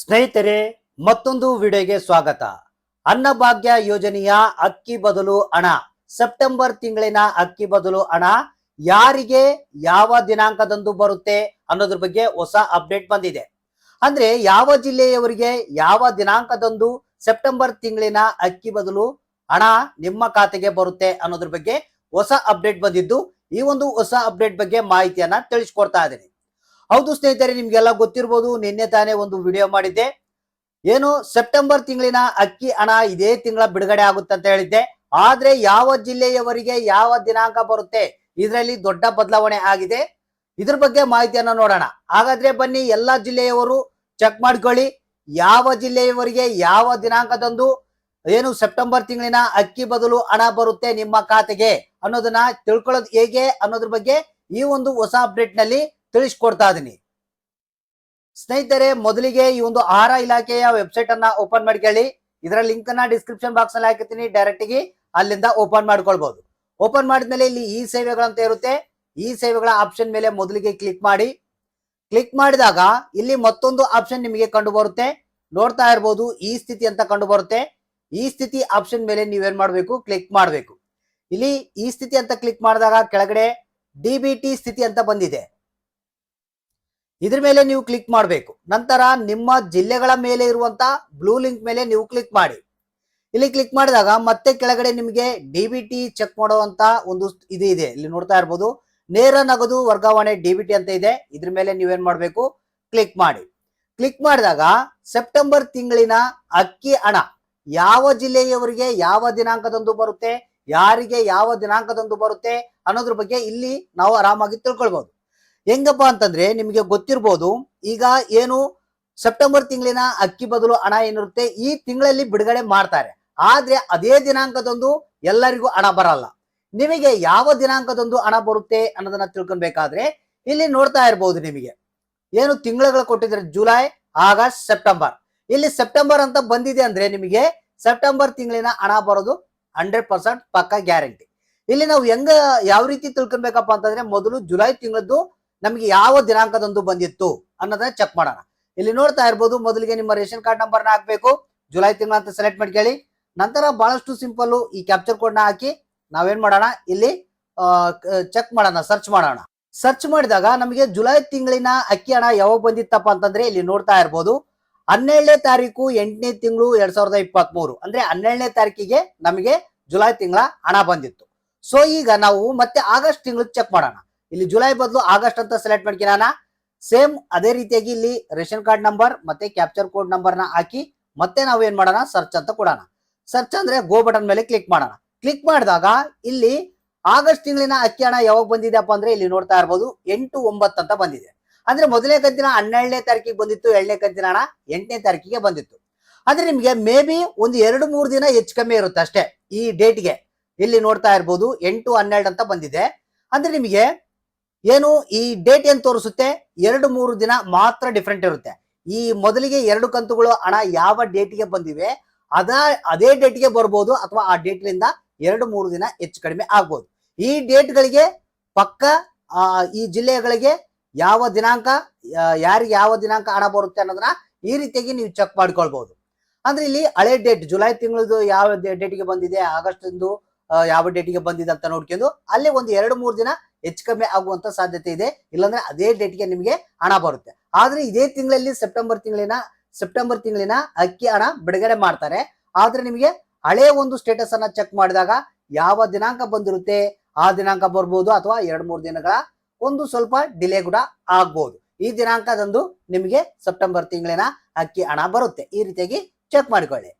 ಸ್ನೇಹಿತರೆ, ಮತ್ತೊಂದು ವಿಡಿಯೋಗೆ ಸ್ವಾಗತ. ಅನ್ನಭಾಗ್ಯ ಯೋಜನೆಯ ಅಕ್ಕಿ ಬದಲು ಹಣ. ಸೆಪ್ಟೆಂಬರ್ ತಿಂಗಳಿನ ಅಕ್ಕಿ ಬದಲು ಹಣ. ಯಾರಿಗೆ ಯಾವ ದಿನಾಂಕದಂದು ಬರುತ್ತೆ ಅನ್ನೋದ್ರ ಬಗ್ಗೆ ಹೊಸ ಅಪ್ಡೇಟ್ ಬಂದಿದೆ. ಅಂದ್ರೆ ಯಾವ ಜಿಲ್ಲೆಯವರಿಗೆ ಯಾವ ದಿನಾಂಕದಂದು ಸೆಪ್ಟೆಂಬರ್ ತಿಂಗಳಿನ ಅಕ್ಕಿ ಬದಲು ಹಣ ನಿಮ್ಮ ಖಾತೆಗೆ ಬರುತ್ತೆ ಅನ್ನೋದ್ರ ಬಗ್ಗೆ ಹೊಸ ಅಪ್ಡೇಟ್ ಬಂದಿದ್ದು, ಈ ಒಂದು ಹೊಸ ಅಪ್ಡೇಟ್ ಬಗ್ಗೆ ಮಾಹಿತಿಯನ್ನ ತಿಳಿಸ್ಕೊಡ್ತಾ ಇದ್ದೀನಿ. ಹೌದು ಸ್ನೇಹಿತರೆ, ನಿಮ್ಗೆಲ್ಲ ಗೊತ್ತಿರ್ಬೋದು, ನಿನ್ನೆ ತಾನೇ ಒಂದು ವಿಡಿಯೋ ಮಾಡಿದ್ದೆ. ಏನು ಸೆಪ್ಟೆಂಬರ್ ತಿಂಗಳಿನ ಅಕ್ಕಿ ಹಣ ಇದೇ ತಿಂಗಳ ಬಿಡುಗಡೆ ಆಗುತ್ತೆ ಅಂತ ಹೇಳಿದ್ದೆ. ಆದ್ರೆ ಯಾವ ಜಿಲ್ಲೆಯವರಿಗೆ ಯಾವ ದಿನಾಂಕ ಬರುತ್ತೆ, ಇದರಲ್ಲಿ ದೊಡ್ಡ ಬದಲಾವಣೆ ಆಗಿದೆ. ಇದ್ರ ಬಗ್ಗೆ ಮಾಹಿತಿಯನ್ನ ನೋಡೋಣ. ಹಾಗಾದ್ರೆ ಬನ್ನಿ, ಎಲ್ಲಾ ಜಿಲ್ಲೆಯವರು ಚೆಕ್ ಮಾಡ್ಕೊಳ್ಳಿ. ಯಾವ ಜಿಲ್ಲೆಯವರಿಗೆ ಯಾವ ದಿನಾಂಕದಂದು ಏನು ಸೆಪ್ಟೆಂಬರ್ ತಿಂಗಳಿನ ಅಕ್ಕಿ ಬದಲು ಹಣ ಬರುತ್ತೆ ನಿಮ್ಮ ಖಾತೆಗೆ ಅನ್ನೋದನ್ನ ತಿಳ್ಕೊಳ್ಳೋದು ಹೇಗೆ ಅನ್ನೋದ್ರ ಬಗ್ಗೆ ಈ ಒಂದು ಹೊಸ ಅಪ್ಡೇಟ್ನಲ್ಲಿ ತಿಳಿಸ್ಕೊಡ್ತಾ ಇದೀನಿ. ಸ್ನೇಹಿತರೆ, ಮೊದಲಿಗೆ ಈ ಒಂದು ಆಹಾರ ಇಲಾಖೆಯ ವೆಬ್ಸೈಟ್ ಅನ್ನ ಓಪನ್ ಮಾಡ್ಕೊಳ್ಳಿ ಇದರ ಲಿಂಕ್ ಅನ್ನ ಡಿಸ್ಕ್ರಿಪ್ಷನ್ ಬಾಕ್ಸ್ನಲ್ಲಿ ಹಾಕಿರ್ತೀನಿ ಡೈರೆಕ್ಟ್ಗೆ ಅಲ್ಲಿಂದ ಓಪನ್ ಮಾಡ್ಕೊಳ್ಬಹುದು ಓಪನ್ ಮಾಡಿದ್ಮೇಲೆ ಇಲ್ಲಿ ಈ ಸೇವೆಗಳಂತ ಇರುತ್ತೆ. ಈ ಸೇವೆಗಳ ಆಪ್ಷನ್ ಮೇಲೆ ಮೊದಲಿಗೆ ಕ್ಲಿಕ್ ಮಾಡಿ. ಕ್ಲಿಕ್ ಮಾಡಿದಾಗ ಇಲ್ಲಿ ಮತ್ತೊಂದು ಆಪ್ಷನ್ ನಿಮಗೆ ಕಂಡು ಬರುತ್ತೆ ನೋಡ್ತಾ ಇರ್ಬೋದು, ಈ ಸ್ಥಿತಿ ಅಂತ ಕಂಡು ಬರುತ್ತೆ ಈ ಸ್ಥಿತಿ ಆಪ್ಷನ್ ಮೇಲೆ ನೀವೇನ್ ಮಾಡಬೇಕು? ಕ್ಲಿಕ್ ಮಾಡಬೇಕು. ಇಲ್ಲಿ ಈ ಸ್ಥಿತಿ ಅಂತ ಕ್ಲಿಕ್ ಮಾಡಿದಾಗ ಕೆಳಗಡೆ ಡಿ ಬಿ ಟಿ ಸ್ಥಿತಿ ಅಂತ ಬಂದಿದೆ. ಇದ್ರ ಮೇಲೆ ನೀವು ಕ್ಲಿಕ್ ಮಾಡಬೇಕು. ನಂತರ ನಿಮ್ಮ ಜಿಲ್ಲೆಗಳ ಮೇಲೆ ಇರುವಂತ ಬ್ಲೂ ಲಿಂಕ್ ಮೇಲೆ ನೀವು ಕ್ಲಿಕ್ ಮಾಡಿ. ಇಲ್ಲಿ ಕ್ಲಿಕ್ ಮಾಡಿದಾಗ ಮತ್ತೆ ಕೆಳಗಡೆ ನಿಮಗೆ ಡಿ ಬಿ ಟಿ ಚೆಕ್ ಮಾಡುವಂತ ಒಂದು ಇದು ಇದೆ. ಇಲ್ಲಿ ನೋಡ್ತಾ ಇರ್ಬೋದು, ನೇರ ನಗದು ವರ್ಗಾವಣೆ ಡಿ ಅಂತ ಇದೆ. ಇದ್ರ ಮೇಲೆ ನೀವೇನ್ ಮಾಡಬೇಕು? ಕ್ಲಿಕ್ ಮಾಡಿ. ಕ್ಲಿಕ್ ಮಾಡಿದಾಗ ಸೆಪ್ಟೆಂಬರ್ ತಿಂಗಳಿನ ಅಕ್ಕಿ ಹಣ ಯಾವ ಜಿಲ್ಲೆಯವರಿಗೆ ಯಾವ ದಿನಾಂಕದಂದು ಬರುತ್ತೆ, ಯಾರಿಗೆ ಯಾವ ದಿನಾಂಕದಂದು ಬರುತ್ತೆ ಅನ್ನೋದ್ರ ಬಗ್ಗೆ ಇಲ್ಲಿ ನಾವು ಆರಾಮಾಗಿ ತಿಳ್ಕೊಳ್ಬಹುದು ಹೆಂಗಪ್ಪ ಅಂತಂದ್ರೆ ನಿಮಗೆ ಗೊತ್ತಿರ್ಬೋದು, ಈಗ ಏನು ಸೆಪ್ಟೆಂಬರ್ ತಿಂಗಳಿನ ಅಕ್ಕಿ ಬದಲು ಹಣ ಏನಿರುತ್ತೆ, ಈ ತಿಂಗಳಲ್ಲಿ ಬಿಡುಗಡೆ ಮಾಡ್ತಾರೆ. ಆದ್ರೆ ಅದೇ ದಿನಾಂಕದಂದು ಎಲ್ಲರಿಗೂ ಹಣ ಬರಲ್ಲ. ನಿಮಗೆ ಯಾವ ದಿನಾಂಕದಂದು ಹಣ ಬರುತ್ತೆ ಅನ್ನೋದನ್ನ ತಿಳ್ಕೊಬೇಕಾದ್ರೆ ಇಲ್ಲಿ ನೋಡ್ತಾ ಇರ್ಬೋದು ನಿಮಗೆ. ಏನು ತಿಂಗಳುಗಳು ಕೊಟ್ಟಿದ್ರೆ ಜುಲೈ, ಆಗಸ್ಟ್, ಸೆಪ್ಟೆಂಬರ್. ಇಲ್ಲಿ ಸೆಪ್ಟೆಂಬರ್ ಅಂತ ಬಂದಿದೆ ಅಂದ್ರೆ ನಿಮಗೆ ಸೆಪ್ಟೆಂಬರ್ ತಿಂಗಳಿನ ಹಣ ಬರೋದು ಹಂಡ್ರೆಡ್ ಪರ್ಸೆಂಟ್ ಪಕ್ಕ ಗ್ಯಾರಂಟಿ. ಇಲ್ಲಿ ನಾವು ಹೆಂಗ ಯಾವ ರೀತಿ ತಿಳ್ಕೊಬೇಕಪ್ಪ ಅಂತಂದ್ರೆ, ಮೊದಲು ಜುಲೈ ತಿಂಗಳದ್ದು ನಮಗೆ ಯಾವ ದಿನಾಂಕದಂದು ಬಂದಿತ್ತು ಅನ್ನೋದನ್ನ ಚೆಕ್ ಮಾಡೋಣ. ಇಲ್ಲಿ ನೋಡ್ತಾ ಇರ್ಬೋದು, ಮೊದಲಿಗೆ ನಿಮ್ಮ ರೇಷನ್ ಕಾರ್ಡ್ ನಂಬರ್ನ ಹಾಕ್ಬೇಕು. ಜುಲೈ ತಿಂಗಳ ಅಂತ ಸೆಲೆಕ್ಟ್ ಮಾಡ್ಕೊಳ್ಳಿ ನಂತರ ಬಹಳಷ್ಟು ಸಿಂಪಲ್ ಈ ಕ್ಯಾಪ್ಚರ್ ಕೋಡ್ನ ಹಾಕಿ ನಾವೇನ್ ಮಾಡೋಣ? ಇಲ್ಲಿ ಚೆಕ್ ಮಾಡೋಣ ಸರ್ಚ್ ಮಾಡೋಣ. ಸರ್ಚ್ ಮಾಡಿದಾಗ ನಮಗೆ ಜುಲೈ ತಿಂಗಳಿನ ಅಕ್ಕಿ ಹಣ ಯಾವಾಗ ಬಂದಿತ್ತಪ್ಪ ಅಂತಂದ್ರೆ ಇಲ್ಲಿ ನೋಡ್ತಾ ಇರ್ಬೋದು. ಹನ್ನೆರಡನೇ ತಾರೀಕು ಎಂಟನೇ ತಿಂಗಳು ಎರಡ್ ಸಾವಿರದ ಇಪ್ಪತ್ತ್ ಮೂರು ಅಂದ್ರೆ ಹನ್ನೆರಡನೇ ತಾರೀಕಿಗೆ ನಮಗೆ ಜುಲೈ ತಿಂಗಳ ಹಣ ಬಂದಿತ್ತು. ಸೊ ಈಗ ನಾವು ಮತ್ತೆ ಆಗಸ್ಟ್ ತಿಂಗಳು ಚೆಕ್ ಮಾಡೋಣ. ಇಲ್ಲಿ ಜುಲೈ ಬದಲು ಆಗಸ್ಟ್ ಅಂತ ಸೆಲೆಕ್ಟ್ ಮಾಡ್ಕೊಳ್ಳೋಣ ಸೇಮ್ ಅದೇ ರೀತಿಯಾಗಿ ಇಲ್ಲಿ ರೇಷನ್ ಕಾರ್ಡ್ ನಂಬರ್ ಮತ್ತೆ ಕ್ಯಾಪ್ಚರ್ ಕೋಡ್ ನಂಬರ್ನ ಹಾಕಿ ಮತ್ತೆ ನಾವು ಏನ್ ಮಾಡೋಣ? ಸರ್ಚ್ ಅಂತ ಕೊಡೋಣ. ಸರ್ಚ್ ಅಂದ್ರೆ ಗೋ ಬಟನ್ ಮೇಲೆ ಕ್ಲಿಕ್ ಮಾಡೋಣ. ಕ್ಲಿಕ್ ಮಾಡಿದಾಗ ಇಲ್ಲಿ ಆಗಸ್ಟ್ ತಿಂಗಳಿನ ಅಕ್ಕಿ ಹಣ ಯಾವಾಗ ಬಂದಿದೆಪ್ಪ ಅಂದ್ರೆ ಇಲ್ಲಿ ನೋಡ್ತಾ ಇರ್ಬೋದು ಎಂಟು ಒಂಬತ್ತು ಅಂತ ಬಂದಿದೆ. ಅಂದ್ರೆ ಮೊದಲನೇ ಕಂತಿನ ಹನ್ನೆರಡನೇ ತಾರೀಕಿಗೆ ಬಂದಿತ್ತು ಎರಡನೇ ಕಂತಿನ ಹಣ ಎಂಟನೇ ತಾರೀಕಿಗೆ ಬಂದಿತ್ತು. ಅಂದ್ರೆ ನಿಮಗೆ ಮೇ ಬಿ ಒಂದು ಎರಡು ಮೂರು ದಿನ ಹೆಚ್ಚು ಕಮ್ಮಿ ಇರುತ್ತೆ ಅಷ್ಟೇ ಈ ಡೇಟ್ಗೆ ಇಲ್ಲಿ ನೋಡ್ತಾ ಇರ್ಬೋದು ಎಂಟು ಹನ್ನೆರಡು ಅಂತ ಬಂದಿದೆ. ಅಂದ್ರೆ ನಿಮಗೆ ಏನು ಈ ಡೇಟ್ ಏನ್ ತೋರಿಸುತ್ತೆ? ಎರಡು ಮೂರು ದಿನ ಮಾತ್ರ ಡಿಫ್ರೆಂಟ್ ಇರುತ್ತೆ. ಈ ಮೊದಲಿಗೆ ಎರಡು ಕಂತುಗಳು ಹಣ ಯಾವ ಡೇಟ್ಗೆ ಬಂದಿವೆ, ಅದ, ಅದೇ ಡೇಟ್ಗೆ ಬರ್ಬೋದು ಅಥವಾ ಆ ಡೇಟ್ಲಿಂದ ಎರಡು ಮೂರು ದಿನ ಹೆಚ್ಚು ಕಡಿಮೆ ಆಗ್ಬೋದು. ಈ ಡೇಟ್ಗಳಿಗೆ ಪಕ್ಕ ಈ ಜಿಲ್ಲೆಗಳಿಗೆ ಯಾವ ದಿನಾಂಕ ಯಾರಿಗೆ ಯಾವ ದಿನಾಂಕ ಹಣ ಬರುತ್ತೆ ಅನ್ನೋದನ್ನ ಈ ರೀತಿಯಾಗಿ ನೀವು ಚೆಕ್ ಮಾಡ್ಕೊಳ್ಬಹುದು ಅಂದ್ರೆ ಇಲ್ಲಿ ಹಳೆ ಡೇಟ್ ಜುಲೈ ತಿಂಗಳದು ಯಾವ ಡೇಟ್ಗೆ ಬಂದಿದೆ, ಆಗಸ್ಟ್ ಇಂದು ಯಾವ ಡೇಟಿಗೆ ಬಂದಿದೆ ಅಂತ ನೋಡ್ಕೊಂಡು ಅಲ್ಲಿ ಒಂದು ಎರಡು ಮೂರು ದಿನ ಹೆಚ್ಚು ಕಮ್ಮಿ ಆಗುವಂತ ಸಾಧ್ಯತೆ ಇದೆ. ಇಲ್ಲಾಂದ್ರೆ ಅದೇ ಡೇಟ್ಗೆ ನಿಮಗೆ ಹಣ ಬರುತ್ತೆ. ಆದ್ರೆ ಇದೇ ತಿಂಗಳಲ್ಲಿ ಸೆಪ್ಟೆಂಬರ್ ತಿಂಗಳಿನ ಸೆಪ್ಟೆಂಬರ್ ತಿಂಗಳಿನ ಅಕ್ಕಿ ಹಣ ಬಿಡುಗಡೆ ಮಾಡ್ತಾರೆ. ಆದ್ರೆ ನಿಮಗೆ ಹಳೆ ಒಂದು ಸ್ಟೇಟಸ್ ಅನ್ನ ಚೆಕ್ ಮಾಡಿದಾಗ ಯಾವ ದಿನಾಂಕ ಬಂದಿರುತ್ತೆ, ಆ ದಿನಾಂಕ ಬರ್ಬೋದು ಅಥವಾ ಎರಡು ಮೂರು ದಿನಗಳ ಒಂದು ಸ್ವಲ್ಪ ಡಿಲೇ ಕೂಡ ಆಗ್ಬೋದು. ಈ ದಿನಾಂಕದಂದು ನಿಮಗೆ ಸೆಪ್ಟೆಂಬರ್ ತಿಂಗಳಿನ ಅಕ್ಕಿ ಹಣ ಬರುತ್ತೆ. ಈ ರೀತಿಯಾಗಿ ಚೆಕ್ ಮಾಡಿಕೊಳ್ಳಿ.